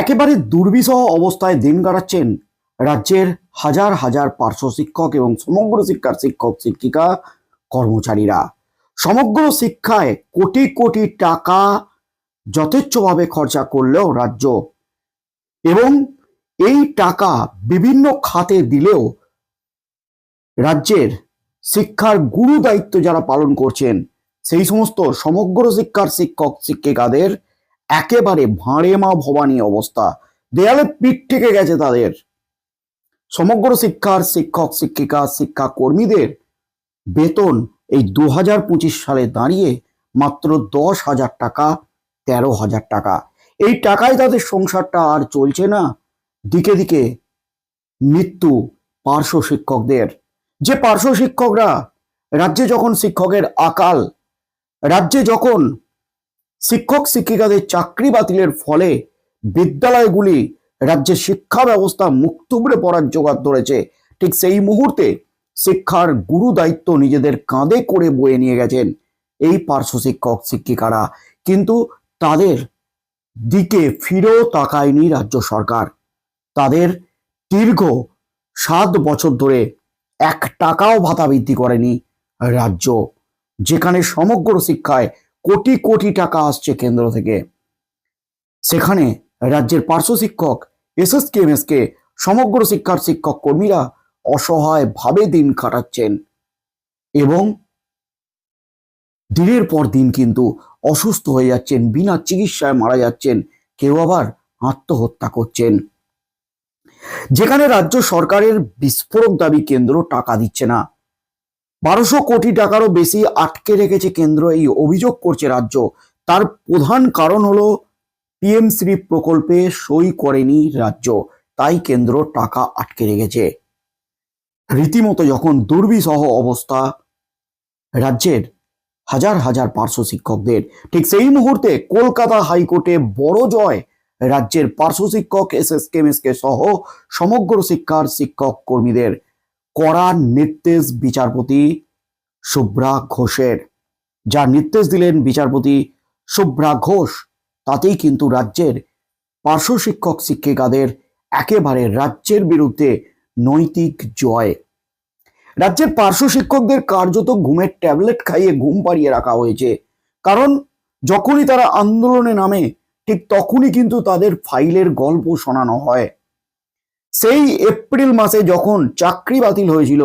একেবারে দুর্বিষহ অবস্থায় দিন কাটাচ্ছেন রাজ্যের হাজার হাজার পার্শ্ব শিক্ষক এবং সমগ্র শিক্ষার শিক্ষক, শিক্ষিকা, কর্মচারীরা। সমগ্র শিক্ষায় কোটি কোটি টাকা যথেচ্ছভাবে খরচা করলেও রাজ্য এবং এই টাকা বিভিন্ন খাতে দিলেও রাজ্যের শিক্ষার গুরু দায়িত্ব যারা পালন করছেন, সেই সমস্ত সমগ্র শিক্ষার শিক্ষক, শিক্ষিকাদের একেবারে ভাঁড়ে মা ভবানী অবস্থা। দেয়ালে পিঠ ঠেকে গেছে তাদের। সমগ্র শিক্ষার শিক্ষক, শিক্ষিকা শিক্ষা কর্মীদের বেতন এই দু হাজার পঁচিশ সালে দাঁড়িয়ে মাত্র দশ হাজার টাকা, তেরো হাজার টাকা। এই টাকায় তাদের সংসারটা আর চলছে না। দিকে দিকে মৃত্যু পার্শ্ব শিক্ষকদের। যে পার্শ্ব শিক্ষকরা, রাজ্যে যখন শিক্ষকের আকাল, রাজ্যে যখন শিক্ষক শিক্ষিকাদের চাকরি বাতিলের ফলে বিদ্যালয়গুলি রাজ্যের শিক্ষা ব্যবস্থা মুখ থুবড়ে পড়ার জোগাড় ধরেছে। ঠিক সেই মুহূর্তে শিক্ষার গুরু দায়িত্ব নিজেদের কাঁধে করে বয়ে নিয়ে গেছেন এই পার্শ্ব শিক্ষক শিক্ষিকারা। কিন্তু তাদের দিকে ফিরেও তাকায়নি রাজ্য সরকার। তাদের দীর্ঘ সাত বছর ধরে এক টাকাও ভাতা বৃদ্ধি করেনি রাজ্য, যেখানে সমগ্র শিক্ষায় কোটি কোটি টাকা আসছে কেন্দ্র থেকে। সেখানে রাজ্যের পার্শ্ব শিক্ষক এসএসকেএমএসকে সমগ্র শিক্ষার শিক্ষক কর্মীরা অসহায় ভাবে দিন কাটাচ্ছেন এবং দিনের পর দিন কিন্তু অসুস্থ হয়ে যাচ্ছেন, বিনা চিকিৎসায় মারা যাচ্ছেন, কেউ আবার আত্মহত্যা করছেন। যেখানে রাজ্য সরকারের বিস্ফোরক দাবি, কেন্দ্র টাকা দিচ্ছে না। বারোশো কোটি টাকারও বেশি আটকে রেখেছে কেন্দ্র এই অভিযোগ করছে রাজ্য। তার প্রধান কারণ হলো পিএম প্রকল্পে সই করেনি রাজ্য, তাই কেন্দ্র টাকা আটকে রেখেছে। রীতিমতো যখন দুর্বিসহ অবস্থা, রাজ্যের হাজার হাজার পার্শ্ব শিক্ষকদের, ঠিক সেই মুহূর্তে কলকাতা হাইকোর্টে বড় জয় রাজ্যের পার্শ্ব শিক্ষক এস এস কে সহ সমগ্র শিক্ষার শিক্ষক কর্মীদের। কড়া নির্দেশ বিচারপতি শুভ্রা ঘোষের। যা নির্দেশ দিলেন বিচারপতি শুভ্রা ঘোষ, তাতেই কিন্তু রাজ্যের পার্শ্ব শিক্ষক শিক্ষিকাদের একেবারে রাজ্যের বিরুদ্ধে নৈতিক জয়। রাজ্যের পার্শ্ব শিক্ষকদের কার্যত ঘুমের ট্যাবলেট খাইয়ে ঘুম পাড়িয়ে রাখা হয়েছে। কারণ যখনই তারা আন্দোলনে নামে, ঠিক তখনই কিন্তু তাদের ফাইলের গল্প শোনানো হয়। সেই এপ্রিল মাসে যখন চাকরি বাতিল হয়েছিল,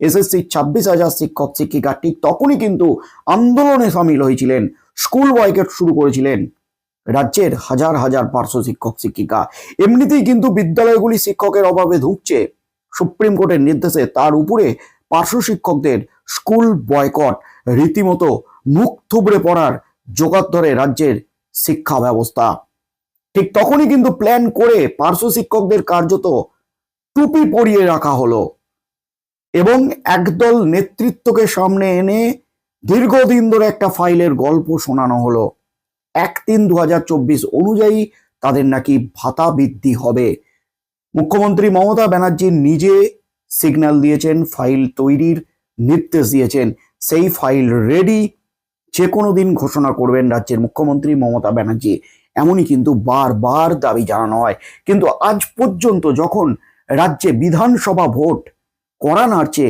এসএসসি ছাব্বিশ হাজার শিক্ষক শিক্ষিকা ঠিক তখনই কিন্তু আন্দোলনে সামিল হয়েছিলেন, স্কুল বয়কেট শুরু করেছিলেন রাজ্যের হাজার হাজার পার্শ্ব শিক্ষক শিক্ষিকা। এমনিতেই কিন্তু বিদ্যালয়গুলি শিক্ষকের অভাবে ধুঁকছে। সুপ্রিম কোর্টের নির্দেশে তার উপরে পার্শ্ব শিক্ষকদের স্কুল বয়কট রীতিমতো মুখ থুবড়ে পড়ার জোগাড় ধরে রাজ্যের শিক্ষা ব্যবস্থা। ঠিক তখনই কিন্তু প্ল্যান করে পার্শ্ব শিক্ষকদের কার্যত টুপি পরিয়ে রাখা হলো এবং একদল নেতৃত্বকে সামনে এনে দীর্ঘদিন ধরে একটা ফাইলের গল্প শোনানো হলো। এক তিন দু অনুযায়ী তাদের নাকি ভাতা বৃদ্ধি হবে। মুখ্যমন্ত্রী মমতা ব্যানার্জি নিজে সিগন্যাল দিয়েছেন, ফাইল তৈরির নির্দেশ দিয়েছেন। সেই ফাইল রেডি যে কোনো দিন ঘোষণা করবেন রাজ্যের মুখ্যমন্ত্রী মমতা ব্যানার্জি। এমনই কিন্তু বারবার দাবি জানানো হয়। কিন্তু আজ পর্যন্ত যখন রাজ্যে বিধানসভা ভোট করা নাড়ছে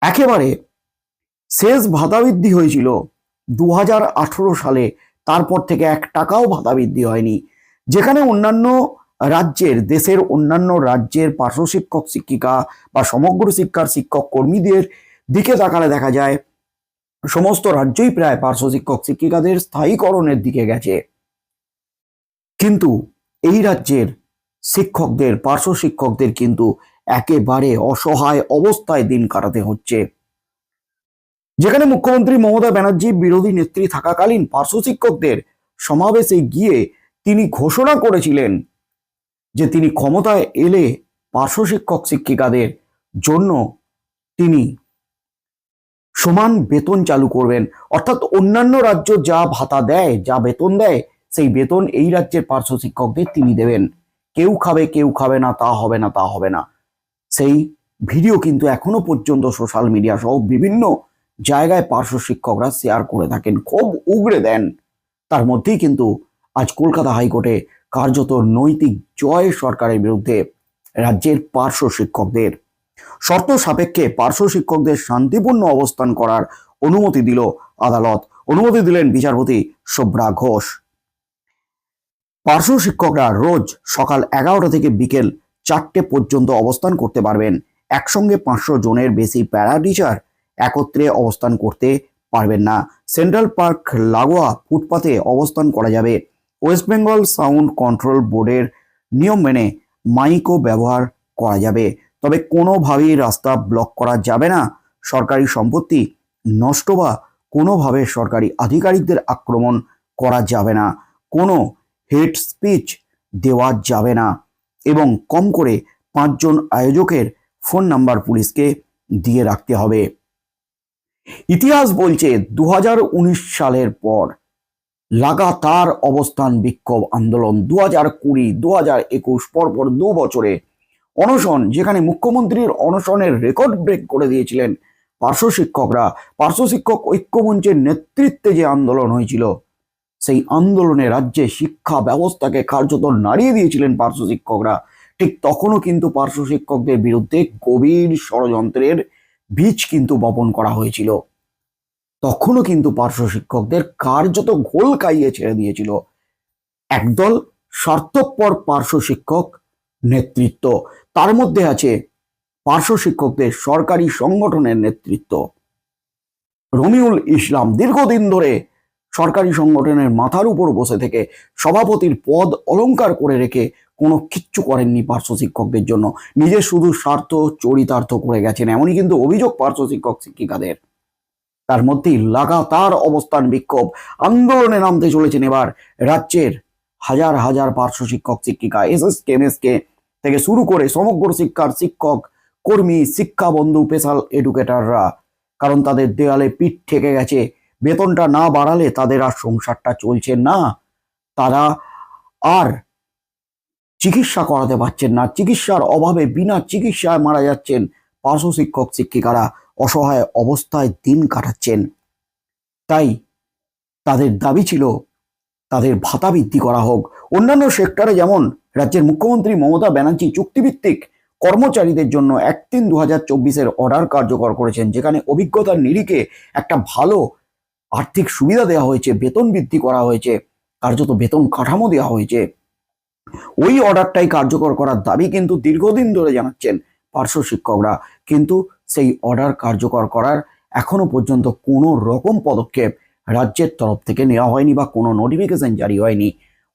একেবারে শেষ ভাতা বৃদ্ধি হয়েছিল দু হাজার আঠারো সালে, তারপর থেকে এক টাকাও ভাতা বৃদ্ধি হয়নি। যেখানে অন্যান্য রাজ্যের, দেশের অন্যান্য রাজ্যের পার্শ্ব শিক্ষক, শিক্ষিকা বা সমগ্র শিক্ষার শিক্ষক কর্মীদের দিকে তাকালে দেখা যায়, সমস্ত রাজ্যই প্রায় পার্শ্ব শিক্ষক, শিক্ষিকাদের স্থায়ীকরণের দিকে গেছে। কিন্তু এই রাজ্যের শিক্ষকদের, পার্শ্ব শিক্ষকদের কিন্তু একেবারে অসহায় অবস্থায় দিন কাটাতে হচ্ছে। যেখানে মুখ্যমন্ত্রী মমতা ব্যানার্জি বিরোধী নেত্রী থাকাকালীন পার্শ্ব শিক্ষকদের সমাবেশে গিয়ে তিনি ঘোষণা করেছিলেন যে তিনি ক্ষমতায় এলে পার্শ্ব শিক্ষক শিক্ষিকাদের জন্য তিনি সমান বেতন চালু করবেন। অর্থাৎ অন্যান্য রাজ্য যা ভাতা দেয়, যা বেতন দেয়, সেই বেতন এই রাজ্যের পার্শ্ব শিক্ষকদের তিনি দেবেন। কেউ খাবে কেউ খাবে না, তা হবে না, তা হবে না। সেই ভিডিও কিন্তু এখনও পর্যন্ত সোশ্যাল মিডিয়া সহ বিভিন্ন জায়গায় পার্শ্ব শিক্ষকরা শেয়ার করে থাকেন, খুব উগড়ে দেন। তার মধ্যেই কিন্তু আজ কলকাতা হাইকোর্টে কার্যত নৈতিক জয় সরকারের বিরুদ্ধে রাজ্যের পার্শ্ব শিক্ষকদের শর্ত সাপেক্ষে পার্শ্ব শিক্ষকদের শান্তিপূর্ণ অবস্থান করার অনুমতি দিল আদালত। অনুমতি দিলেন বিচারপতি শুভ্রা ঘোষ। পার্শ্ব শিক্ষকরা রোজ সকাল এগারোটা থেকে বিকেল চারটে পর্যন্ত অবস্থান করতে পারবেন। একসঙ্গে পাঁচশো জনের বেশি প্যারা টিচার একত্রে অবস্থান করতে পারবেন না। সেন্ট্রাল পার্ক লাগোয়া ফুটপাতে অবস্থান করা যাবে। ওয়েস্ট বেঙ্গল সাউন্ড কন্ট্রোল বোর্ডের নিয়ম মেনে মাইকও ব্যবহার করা যাবে। তবে কোনোভাবেই রাস্তা ব্লক করা যাবে না। সরকারি সম্পত্তি নষ্ট বা কোনোভাবে সরকারি আধিকারিকদের আক্রমণ করা যাবে না। কোনো হেড স্পিচ দেওয়া যাবে না এবং কম করে পাঁচজন আয়োজকের ফোন নাম্বার পুলিশকে দিয়ে রাখতে হবে। ইতিহাস বলছে দু হাজার উনিশ সালের পর লাগাতার অবস্থান বিক্ষোভ আন্দোলন দু হাজার কুড়ি দু হাজার একুশ পরপর দু বছরে অনশন, যেখানে মুখ্যমন্ত্রীর অনশনের রেকর্ড ব্রেক করে দিয়েছিলেন পার্শ্ব শিক্ষকরা। পার্শ্ব শিক্ষক ঐক্যমঞ্চের নেতৃত্বে যে আন্দোলন হয়েছিল সেই আন্দোলনে রাজ্যে শিক্ষা ব্যবস্থাকে কার্যত নাড়িয়ে দিয়েছিলেন পার্শ্ব শিক্ষকরা। ঠিক তখনও কিন্তু পার্শ্ব শিক্ষকদের বিরুদ্ধে গভীর ষড়যন্ত্রের বীজ কিন্তু বপন করা হয়েছিল। তখনও কিন্তু পার্শ্ব শিক্ষকদের কার্যত ঘোল কাইয়ে ছেড়ে দিয়েছিল। একদল স্বার্থপর পার্শ্ব শিক্ষক নেতৃত্ব, তার মধ্যে আছে পার্শ্ব শিক্ষকদের সরকারি সংগঠনের নেতৃত্ব। রমিউল ইসলাম দীর্ঘদিন ধরে সরকারি সংগঠনের মাথার উপর বসে থেকে সভাপতির পদ অলংকার করে রেখে কোনো কিচ্ছু করেননি পার্শ্ব শিক্ষকদের জন্য। নিজের শুধু স্বার্থ, চরিতার্থ করে গেছেন। এমনই কিন্তু অভিযোগ পার্শ্ব শিক্ষক, শিক্ষিকাদের। তার মধ্যেই লাগাতার অবস্থান বিক্ষোভ। আন্দোলনে নামতে চলেছেন এবার রাজ্যের হাজার হাজার পার্শ্ব শিক্ষক, শিক্ষিকা এস এস কে থেকে শুরু করে সমগ্র শিক্ষার শিক্ষক, কর্মী, শিক্ষা বন্ধু, স্পেশাল এডুকেটররা। কারণ তাদের দেয়ালে পিঠ ঠেকে গেছে বেতনটা না বাড়ালে তাদের আর সংসারটা চলছে না। তারা আর চিকিৎসা করাতে পারছেন না। চিকিৎসার অভাবে বিনা চিকিৎসায় মারা যাচ্ছেন পার্শ্ব শিক্ষক শিক্ষিকারা। অসহায় অবস্থায় দিন কাটাচ্ছেন। তাই তাদের দাবি ছিল, তাদের ভাতা বৃদ্ধি করা হোক। অন্যান্য সেক্টরে যেমন রাজ্যের মুখ্যমন্ত্রী মমতা ব্যানার্জি চুক্তিভিত্তিক কর্মচারীদের জন্য এক তিন দু হাজার চব্বিশের অর্ডার কার্যকর করেছেন, যেখানে অভিজ্ঞতার নিরিখে একটা ভালো আর্থিক সুবিধা দেওয়া হয়েছে, বেতন বৃদ্ধি করা হয়েছে, কার্যত বেতন কাঠামো দেওয়া হয়েছে। ওই অর্ডারটাই কার্যকর করার দাবি কিন্তু দীর্ঘদিন ধরে জানাচ্ছেন পার্শ্ব শিক্ষকরা। কিন্তু সেই অর্ডার কার্যকর করার এখনও পর্যন্ত কোনো রকম পদক্ষেপ রাজ্যের তরফ থেকে নেওয়া হয়নি বা কোনো নোটিফিকেশন জারি হয়নি।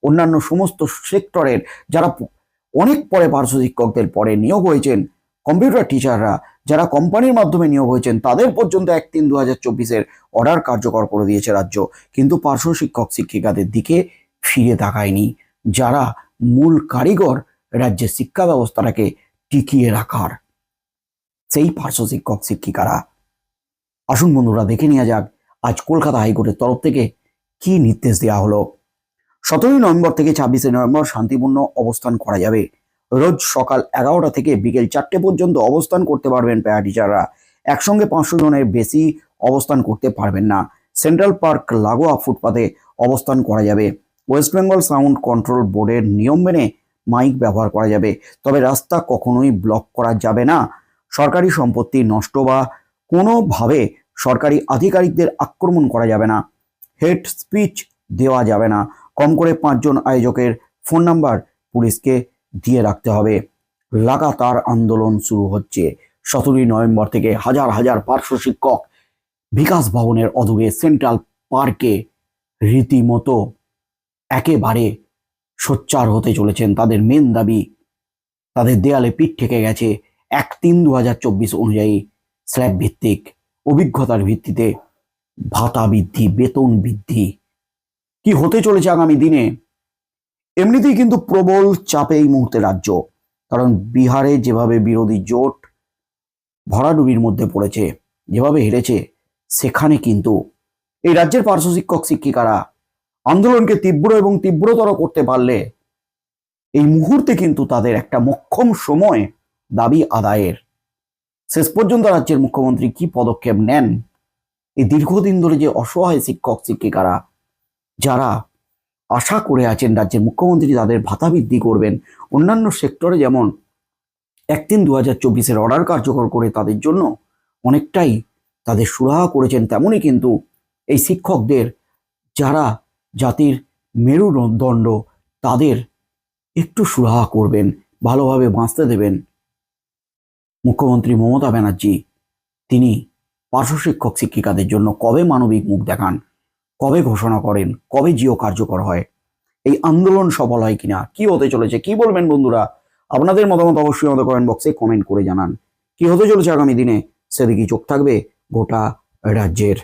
অন্যান্য সমস্ত সেক্টরের যারা অনেক পরে পার্শ্ব শিক্ষকদের পরে নিয়োগ হয়েছেন কম্পিউটার টিচাররা যারা কোম্পানির মাধ্যমে নিয়োগ হয়েছেন, তাদের পর্যন্ত এক তিন দু হাজার চব্বিশের অর্ডার কার্যকর করে দিয়েছে রাজ্য। কিন্তু পার্শ্ব শিক্ষক শিক্ষিকাদের দিকে ফিরে তাকায়নি, যারা মূল কারিগর রাজ্যের শিক্ষা ব্যবস্থাটাকে টিকিয়ে রাখার। সেই পার্শ্ব শিক্ষক শিক্ষিকারা। আসুন বন্ধুরা, দেখে নেওয়া যাক আজ কলকাতা হাইকোর্টের তরফ থেকে কি নির্দেশ দেওয়া হলো। সতেরোই নভেম্বর থেকে ছাব্বিশে নভেম্বর শান্তিপূর্ণ অবস্থান করা যাবে। রোজ সকাল এগারোটা থেকে বিকেল চারটে পর্যন্ত অবস্থান করতে পারবেন প্যারা টিচাররা একসঙ্গে পাঁচশো জনের বেশি অবস্থান করতে পারবেন না। সেন্ট্রাল পার্ক লাগোয়া ফুটপাতে অবস্থান করা যাবে। ওয়েস্ট বেঙ্গল সাউন্ড কন্ট্রোল বোর্ডের নিয়ম মেনে মাইক ব্যবহার করা যাবে। তবে রাস্তা কখনোই ব্লক করা যাবে না। সরকারি সম্পত্তি নষ্ট বা কোনোভাবে সরকারি আধিকারিকদের আক্রমণ করা যাবে না। হেড স্পিচ দেওয়া যাবে না। কম করে পাঁচজন আয়োজকের ফোন নাম্বার পুলিশকে দিয়ে রাখতে হবে। লাগাতার আন্দোলন শুরু হচ্ছে। সতেরোই নভেম্বর থেকে হাজার হাজার পার্শ্ব শিক্ষক বিকাশ ভবনের অদূরে সেন্ট্রাল পার্কে রীতিমতো একেবারে সোচ্চার হতে চলেছেন। তাদের মেন দাবি, তাদের দেয়ালে পিঠ ঠেকে গেছে এক তিন দু অনুযায়ী স্ল্যাব ভিত্তিক। অভিজ্ঞতার ভিত্তিতে ভাতা বৃদ্ধি, বেতন বৃদ্ধি। কি হতে চলেছে আগামী দিনে? এমনিতেই কিন্তু প্রবল চাপে এই মুহূর্তে রাজ্য। কারণ বিহারে যেভাবে বিরোধী জোট ভরাডুবির মধ্যে পড়েছে, যেভাবে হেরেছে, সেখানে কিন্তু এই রাজ্যের পার্শ্ব শিক্ষক, শিক্ষিকারা আন্দোলনকে তীব্র এবং তীব্রতর করতে পারলে এই মুহূর্তে কিন্তু তাদের একটা মক্ষম সময় দাবি আদায়ের। শেষ পর্যন্ত রাজ্যের মুখ্যমন্ত্রী কি পদক্ষেপ নেন? এই দীর্ঘদিন ধরে যে অসহায় শিক্ষক, শিক্ষিকারা, যারা আশা করে আছেন রাজ্যের মুখ্যমন্ত্রী তাদের ভাতা বৃদ্ধি করবেন। অন্যান্য সেক্টরে যেমন এক তিন দু হাজার চব্বিশের অর্ডার কার্যকর করে তাদের জন্য অনেকটাই তাদের সুরাহা করেছেন, তেমনই কিন্তু এই শিক্ষকদের যারা জাতির মেরুদণ্ড তাদের একটু সুরাহা করবেন, ভালোভাবে বাঁচতে দেবেন। মুখ্যমন্ত্রী মমতা ব্যানার্জি, তিনি পার্শ্ব শিক্ষক শিক্ষিকাদের জন্য কবে মানবিক মুখ দেখান? কবে ঘোষণা করেন? কবে জিও কার্যকর হয়? এই আন্দোলন সফল হয় কিনা? কি হতে চলেছে? কি বলবেন বন্ধুরা? আপনাদের মতামত অবশ্যই আমাদের কমেন্ট বক্সে কমেন্ট করে জানান। কি হতে চলেছে আগামী দিনে? সেদিকে চোখ থাকবে গোটা রাজ্যের